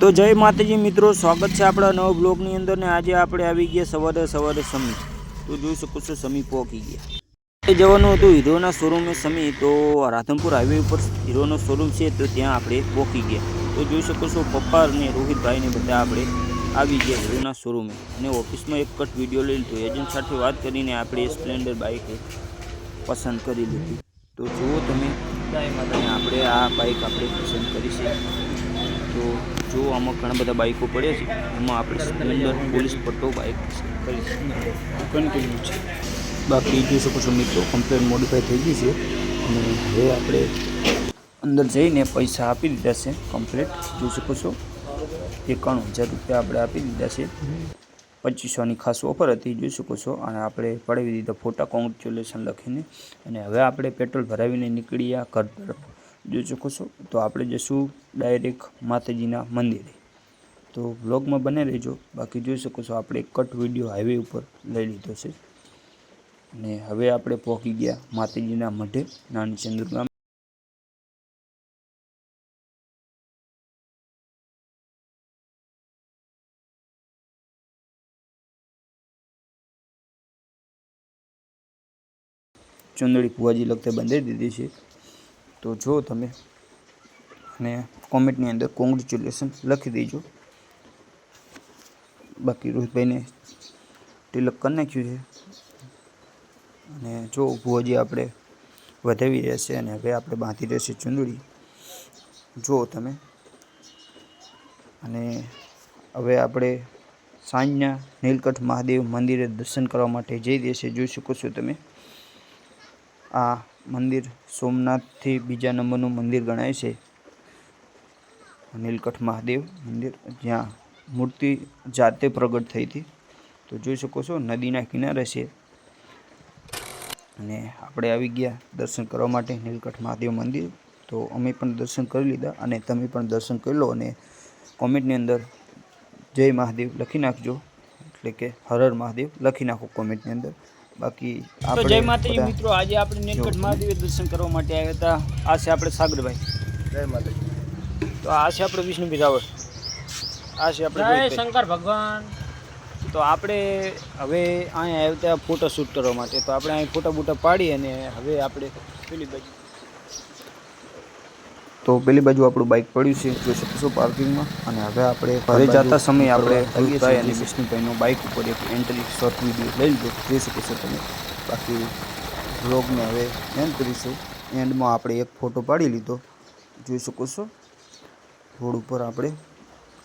તો જય માતાજી મિત્રો, સ્વાગત છે આપણા નવા બ્લોગની અંદર ને આજે આપણે આવી ગયા સવારે સવારે સમી. તો જોઈ શકો છો, સમી પહોંચી ગયા. જવાનું હતું હીરોના શોરૂમે સમી, તો રાધનપુર હાઈવે ઉપર હીરોનો શોરૂમ છે, તો ત્યાં આપણે પહોંચી ગયા. તો જોઈ શકો છો, પપ્પા અને રોહિતભાઈને બધા આપણે આવી ગયા હીરોના શોરૂમે અને ઓફિસમાં એક કટ વીડિયો લઈ લીધો. એજન્ટ સાથે વાત કરીને આપણે સ્પ્લેન્ડર બાઇક પસંદ કરી લીધી. તો જુઓ તમે આપણે આ બાઇક આપણે પસંદ કરી છે. જો આમાં ઘણા બધા બાઇકો પડે છે એમાં આપણે સ્પ્લેન્ડર પોલીસ પટ્ટો બાઇક છે કન્ટિન્યુ છે. બાકી જોઈ શકો છો મિત્રો કમ્પ્લેટ મોડિફાઈ થઈ ગઈ છે. અને હવે આપણે અંદર જઈને પૈસા આપી દીધા છે કમ્પ્લેટ જોઈ શકો છો એકાણું હજાર રૂપિયા આપણે આપી દીધા છે. પચીસોની ખાસ ઓફર હતી જોઈ શકો છો. અને આપણે પડાવી દીધા ફોટા કોંગ્રેચ્યુલેશન લખીને. અને હવે આપણે પેટ્રોલ ભરાવીને નીકળ્યા ઘર તરફ. જોઈ શકો છો. તો આપણે જઈશું ડાયરેક્ટ માતાજીના મંદિરે. તો વ્લોગમાં બને રહેજો. બાકી જોઈ શકો છો આપણે કટ વીડિયો હાઈવે ઉપર લઈ લીધો છે. અને હવે આપણે પહોંચી ગયા માતાજીના મઢે, નાની ચંદ્ર ગામ. ચુંદડી ભુવાજી લગતે બંધાઈ દીધી છે. તો જો તમે અને કોમેન્ટની અંદર કોંગ્રેચ્યુલેશન લખી દેજો. બાકી રોહિતભાઈને તિલક કરી નાખ્યું છે. અને જો ભુવાજી આપણે વધાવી રહેશે અને હવે આપણે બાંધી રહેશે ચુંદડી. જુઓ તમે અને હવે આપણે સાંજના નીલકંઠ મહાદેવ મંદિરે દર્શન કરવા માટે જઈ દેશે જોઈ શકો છો તમે આ મંદિર સોમનાથથી બીજા નંબરનું મંદિર ગણાય છે. નીલકંઠ મહાદેવ મંદિર, જ્યાં મૂર્તિ જાતે પ્રગટ થઈ હતી. તો જોઈ શકો છો, નદીના કિનારે છે. અને આપણે આવી ગયા દર્શન કરવા માટે નીલકંઠ મહાદેવ મંદિર. તો અમે પણ દર્શન કરી લીધા અને તમે પણ દર્શન કરી લો અને કોમેન્ટની અંદર જય મહાદેવ લખી નાખજો. એટલે કે હર હર મહાદેવ લખી નાખો કોમેન્ટની અંદર. બાકી તો જય માતાજી મિત્રો આજે આપણે નીલકંઠ મહાદેવ દર્શન કરવા માટે આવ્યા હતા. આ છે આપણે સાગરભાઈ. જય માતાજી. તો આ છે આપણે વિષ્ણુ રાવળ. આ છે આપણે જય શંકર ભગવાન. તો આપણે હવે અહીંયા આવ્યા હતા ફોટો શૂટ કરવા માટે. તો આપણે અહીં ફોટા બૂટા પાડી અને હવે આપણે પેલી બાજુ તો પેલી બાજુ આપણું બાઇક પડ્યું છે જોઈ શકો છો પાર્કિંગમાં અને હવે આપણે ઘરે જતા સમયે આપણે હરીશભાઈ અને વિષ્ણુભાઈનો બાઇક ઉપર એક એન્ટ્રી શોર્ટ વીડિયો લઈ લીધો. જોઈ શકો છો તમે. બાકી વ્લોગને હવે એન્ડ કરીશું. એન્ડમાં આપણે એક ફોટો પાડી લીધો. જોઈ શકો છો. રોડ ઉપર આપણે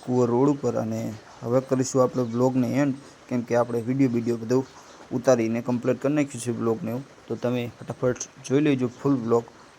કુંવર રોડ ઉપર. અને હવે કરીશું આપણે બ્લોગને એન્ડ કેમ કે આપણે વીડિયો વીડિયો બધું ઉતારીને કમ્પ્લીટ કરી નાખ્યું છે બ્લોગને એવું. તો તમે ફટાફટ જોઈ લેજો ફૂલ બ્લોગ